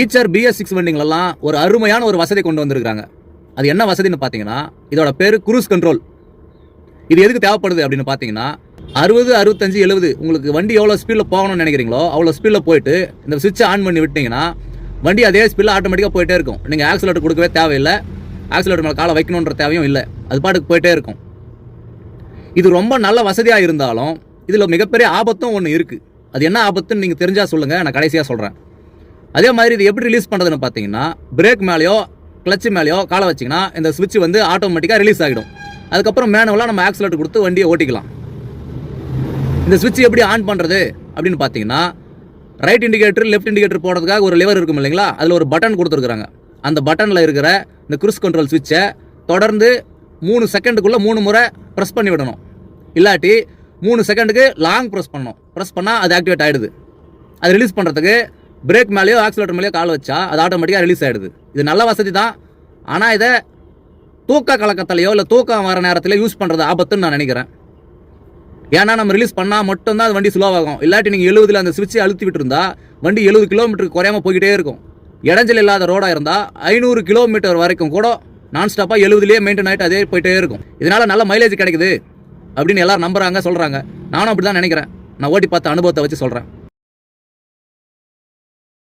Eicher BS six வண்டிங்களெல்லாம் ஒரு அருமையான ஒரு வசதி கொண்டு வந்திருக்காங்க அது என்ன வசதின்னு பார்த்தீங்கன்னா இதோட பேர் குரூஸ் கண்ட்ரோல் இது எதுக்கு தேவைப்படுது அப்படின்னு பார்த்தீங்கன்னா அறுபது அறுபத்தஞ்சு எழுபது உங்களுக்கு வண்டி எவ்வளோ ஸ்பீடில் போகணும்னு நினைக்கிறீங்களோ அவ்வளோ ஸ்பீடில் போயிட்டு இந்த சுவிட்சை ஆன் பண்ணி விட்டீங்கன்னா வண்டி அதே ஸ்பீடில் ஆட்டோமேட்டிக்காக போயிட்டே இருக்கும். நீங்கள் ஆக்சிலேட்டர் கொடுக்கவே தேவையில்லை. ஆக்சிலேட்டர் மேலே காலை வைக்கணுன்ற தேவையும் இல்லை. அது பாட்டுக்கு போயிட்டே இருக்கும். இது ரொம்ப நல்ல வசதியாக இருந்தாலும் இதில் மிகப்பெரிய ஆபத்தும் ஒன்று இருக்குது அது என்ன ஆபத்துன்னு நீங்கள் தெரிஞ்சால் சொல்லுங்கள் நான் கடைசியாக சொல்கிறேன் அதே மாதிரி இது எப்படி ரிலீஸ் பண்ணுறதுன்னு பார்த்தீங்கன்னா பிரேக் மேலேயோ கிளச்சு மேலேயோ காலை வச்சிங்கன்னா இந்த சுவிட்ச் வந்து ஆட்டோமேட்டிக்காக ரிலீஸ் ஆகிடும். அதுக்கப்புறம் மேனுவலாக நம்ம ஆக்சிலேட்டர் கொடுத்து வண்டியை ஓட்டிக்கலாம். இந்த சுவிட்ச் எப்படி ஆன் பண்ணுறது அப்படின்னு பார்த்தீங்கன்னா ரைட் இண்டிகேட்டர் லெஃப்ட் இண்டிகேட்டர் போடுறதுக்காக ஒரு லிவர் இருக்கும் இல்லைங்களா? அதில் ஒரு பட்டன் கொடுத்துருக்குறாங்க. அந்த பட்டனில் இருக்கிற இந்த குரூஸ் கண்ட்ரோல் சுவிட்சை தொடர்ந்து மூணு செகண்டுக்குள்ளே மூணு முறை ப்ரெஸ் பண்ணி விடணும். இல்லாட்டி மூணு செகண்டுக்கு லாங் ப்ரெஸ் பண்ணணும். ப்ரெஸ் பண்ணால் அது ஆக்டிவேட் ஆகிடுது அது ரிலீஸ் பண்ணுறதுக்கு பிரேக் மேலேயோ ஆக்சிலேட்டர் மேலேயோ கால் வச்சா அது ஆட்டோமேட்டிக்காக ரிலீஸ் ஆகிடுது இது நல்ல வசதி தான். ஆனால் இதை தூக்க கலக்கத்திலையோ இல்லை தூக்கம் வர நேரத்தில் யூஸ் பண்ணுறது ஆபத்துன்னு நான் நினைக்கிறேன். ஏன்னா நம்ம ரிலீஸ் பண்ணால் மட்டும்தான் அது வண்டி ஸ்லோவாகும் இல்லாட்டி நீங்கள் எழுபதில் அந்த சுவிட்சை அழுத்தி விட்டுருந்தா வண்டி எழுபது கிலோமீட்டருக்கு குறையாம போய்கிட்டே இருக்கும். இடைஞ்சல் இல்லாத ரோடாக இருந்தால் ஐநூறு கிலோமீட்டர் வரைக்கும் கூட நான் ஸ்டாப்பாக எழுபதுலேயே மெயின்டைன் ஆகிட்டு அதே போயிட்டே இருக்கும். இதனால் நல்ல மைலேஜ் கிடைக்குது அப்படின்னு எல்லோரும் நம்புகிறாங்க சொல்கிறாங்க நானும் அப்படி தான் நினைக்கிறேன். நான் ஓட்டி பார்த்த அனுபவத்தை வச்சு சொல்கிறேன்